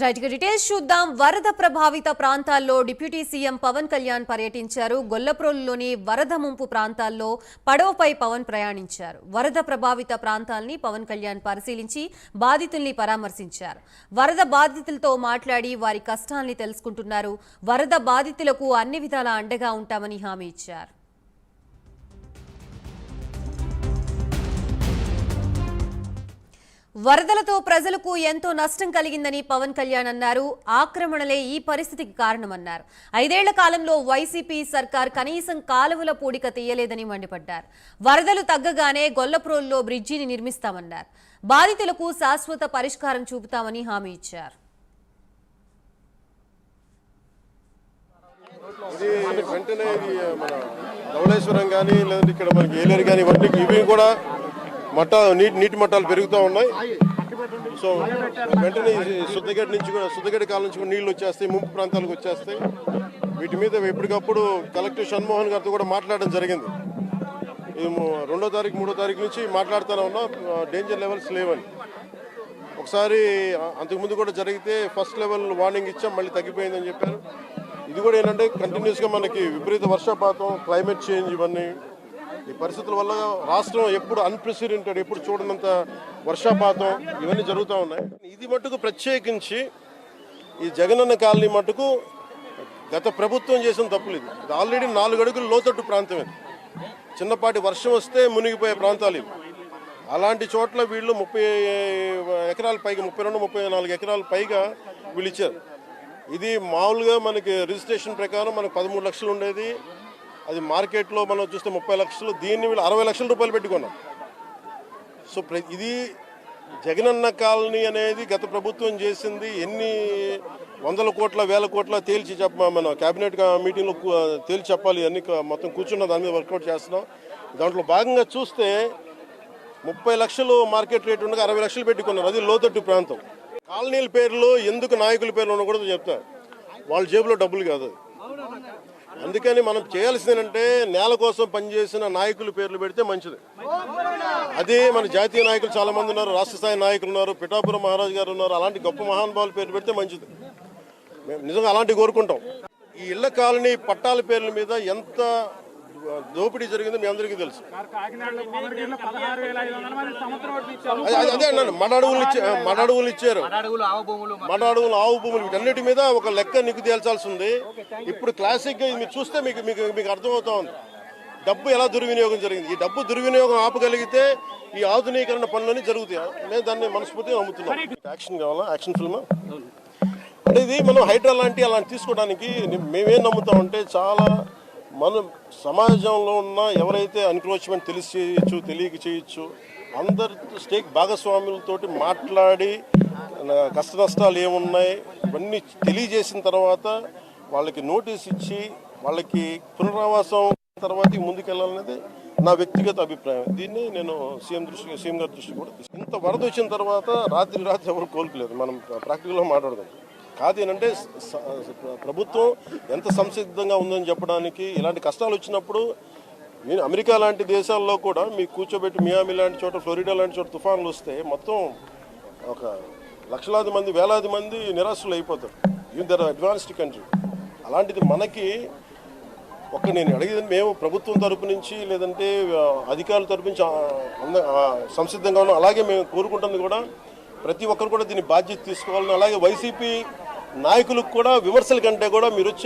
Right details చూద్దాం. వరద ప్రభావిత ప్రాంతాల్లో డిప్యూటీ సీఎం పవన్ కళ్యాణ్ పర్యటించారు. గొల్లప్రోలులోని వరద ముంపు ప్రాంతాల్లో పడవపై పవన్ ప్రయాణించారు. వరద ప్రభావిత ప్రాంతాల్ని పవన్ కళ్యాణ్ పరిశీలించి బాధితుల్ని పరామర్శించారు. వరద బాధితులతో మాట్లాడి వారి కష్టాల్ని తెలుసుకుంటున్నారు. వరద బాధితులకు అన్ని విధాల అండగా ఉంటామని హామీ ఇచ్చారు. వరదలతో ప్రజలకు ఎంతో నష్టం కలిగిందని పవన్ కళ్యాణ్ అన్నారు. ఆక్రమణలే ఈ పరిస్థితికి కారణమన్నారు. ఐదేళ్ళ కాలంలో వైసీపీ సర్కార్ కనీసం కాలువల పూడిక తీయలేదని మండిపడ్డారు. వరదలు తగ్గగానే గొల్లప్రోల్లో బ్రిడ్జిని నిర్మిస్తామన్నారు. బాధితులకు శాశ్వత పరిష్కారం చూపుతామని హామీ ఇచ్చారు. వెంటనే ఇది మన ధవళేశ్వరం కానీ లేదంటే ఇక్కడ మనకి ఏలేరు కానీ ఇవన్నీ ఇవి కూడా మట్ట నీటి నీటి మట్టాలు పెరుగుతూ ఉన్నాయి. సో వెంటనే ఈ శుద్ధగడ్డ నుంచి కూడా శుద్ధగడ్డ కాలం నుంచి కూడా నీళ్ళు వచ్చేస్తాయి ముంపు ప్రాంతాలకు వచ్చేస్తాయి. వీటి మీద ఎప్పటికప్పుడు కలెక్టర్ షణ్మోహన్ గారితో కూడా మాట్లాడడం జరిగింది. ఇది రెండో తారీఖు మూడో తారీఖు నుంచి మాట్లాడుతూనే ఉన్నాం. డేంజర్ లెవెల్స్ లేవని. ఒకసారి అంతకుముందు కూడా జరిగితే ఫస్ట్ లెవెల్ వార్నింగ్ ఇచ్చాం మళ్ళీ తగ్గిపోయిందని చెప్పారు. ఇది కూడా ఏంటంటే కంటిన్యూస్గా మనకి విపరీత వర్షపాతం క్లైమేట్ చేంజ్ ఇవన్నీ ఈ పరిస్థితుల వల్ల రాష్ట్రం ఎప్పుడు అన్ప్రెసిడెంటెడ్ ఎప్పుడు చూడనంత వర్షపాతం ఇవన్నీ జరుగుతూ ఉన్నాయి. ఇది మటుకు ప్రత్యేకించి ఈ జగనన్న కాలనీ మటుకు గత ప్రభుత్వం చేసిన తప్పులు ఇది. ఇది ఆల్రెడీ నాలుగు అడుగులు లోతట్టు ప్రాంతం ఇది. చిన్నపాటి వర్షం వస్తే మునిగిపోయే ప్రాంతాలు ఇవి. అలాంటి చోట్ల వీళ్ళు ముప్పై ఎకరాల పైగా ముప్పై రెండు ముప్పై నాలుగు ఎకరాల పైగా వీళ్ళు ఇచ్చారు. ఇది మామూలుగా మనకి రిజిస్ట్రేషన్ ప్రకారం మనకు పదమూడు లక్షలు ఉండేది. అది మార్కెట్లో మనం చూస్తే ముప్పై లక్షలు దీన్ని వీళ్ళు అరవై లక్షల రూపాయలు పెట్టుకున్నాం సో ఇది జగనన్న కాలనీ అనేది గత ప్రభుత్వం చేసింది ఎన్ని వందల కోట్ల వేల కోట్ల తేల్చి చెప్ప మన కేబినెట్ మీటింగ్లో తేల్చి చెప్పాలి అన్ని మొత్తం కూర్చున్న దాని మీద వర్కౌట్ చేస్తున్నాం. దాంట్లో భాగంగా చూస్తే ముప్పై లక్షలు మార్కెట్ రేట్ ఉండగా అరవై లక్షలు పెట్టుకున్నారు. అది లోతట్టు ప్రాంతం. కాలనీల పేర్లు ఎందుకు నాయకుల పేర్లు ఉండకూడదు చెప్తా. వాళ్ళ జేబులో డబ్బులు కాదు. అందుకని మనం చేయాల్సింది నేల కోసం పనిచేసిన నాయకుల పేర్లు పెడితే మంచిది. అదే మన జాతీయ నాయకులు చాలా మంది ఉన్నారు రాష్ట్ర స్థాయి నాయకులు ఉన్నారు పిఠాపురం మహారాజు గారు ఉన్నారు అలాంటి గొప్ప మహానుభావుల పేర్లు పెడితే మంచిది. మేము నిజంగా అలాంటివి కోరుకుంటాం. ఈ ఇళ్ళ కాలనీ పట్టాల పేర్ల మీద ఎంత దోపిడీ జరిగిందో మీ అందరికీ తెలుసు. ఇచ్చారు అదే అన్నాను మన అడవులు ఇచ్చే మన అడవులు ఇచ్చారు. అడుగులు భూములు మన అడవులు ఆవు భూములు వీటన్నిటి మీద ఒక లెక్క నీకు తేల్చాల్సి ఉంది. ఇప్పుడు క్లాసిక్గా మీరు చూస్తే మీకు మీకు మీకు అర్థమవుతా ఉంది. డబ్బు ఎలా దుర్వినియోగం జరిగింది? ఈ డబ్బు దుర్వినియోగం ఆపగలిగితే ఈ ఆధునీకరణ పనులన్నీ జరుగుతాయి? మేము దాన్ని మనస్ఫూర్తిగా నమ్ముతున్నాం యాక్షన్ కావాలా? Action film? అంటే ఇది మనం హైడ్రా లాంటి అలాంటి తీసుకోవడానికి మేమేం నమ్ముతామంటే చాలా మనం సమాజంలో ఉన్న ఎవరైతే అన్క్రోచ్మెంట్ తెలిసి చేయొచ్చు తెలియక చేయొచ్చు అందరి స్టేక్ భాగస్వాములతోటి మాట్లాడి నా కష్ట నష్టాలు ఏమున్నాయి ఇవన్నీ తెలియజేసిన తర్వాత వాళ్ళకి నోటీస్ ఇచ్చి వాళ్ళకి పునరావాసం తర్వాత ముందుకెళ్ళాలనేది నా వ్యక్తిగత అభిప్రాయం. దీన్ని నేను సీఎం దృష్టి సీఎం గారి దృష్టి కూడా ఇంత వరద వచ్చిన తర్వాత రాత్రి రాత్రి ఎవరు కోల్పోలేదు మనం ప్రాక్టికల్గా మాట్లాడదాం. కాదు ఏంటంటే ప్రభుత్వం ఎంత సంసిద్ధంగా ఉందని చెప్పడానికి ఇలాంటి కష్టాలు వచ్చినప్పుడు నేను అమెరికా లాంటి దేశాల్లో కూడా మీ కూర్చోబెట్టి మియామి లాంటి చోట ఫ్లోరిడా లాంటి చోట తుఫాన్లు వస్తే మొత్తం ఒక లక్షలాది మంది వేలాది మంది నిరాశలు అయిపోతారు. ఇన్ దర్ అడ్వాన్స్డ్ కంట్రీ అలాంటిది మనకి ఒక్క నేను అడిగేది మేము ప్రభుత్వం తరపు నుంచి లేదంటే అధికారుల తరపు నుంచి అంద- సంసిద్ధంగా ఉన్నాం. అలాగే మేము కోరుకుంటుంది కూడా ప్రతి ఒక్కరు కూడా దీని బాధ్యత తీసుకోవాలని అలాగే వైసీపీ నాయకులకు కూడా విమర్శల కంటే కూడా మీరు వచ్చి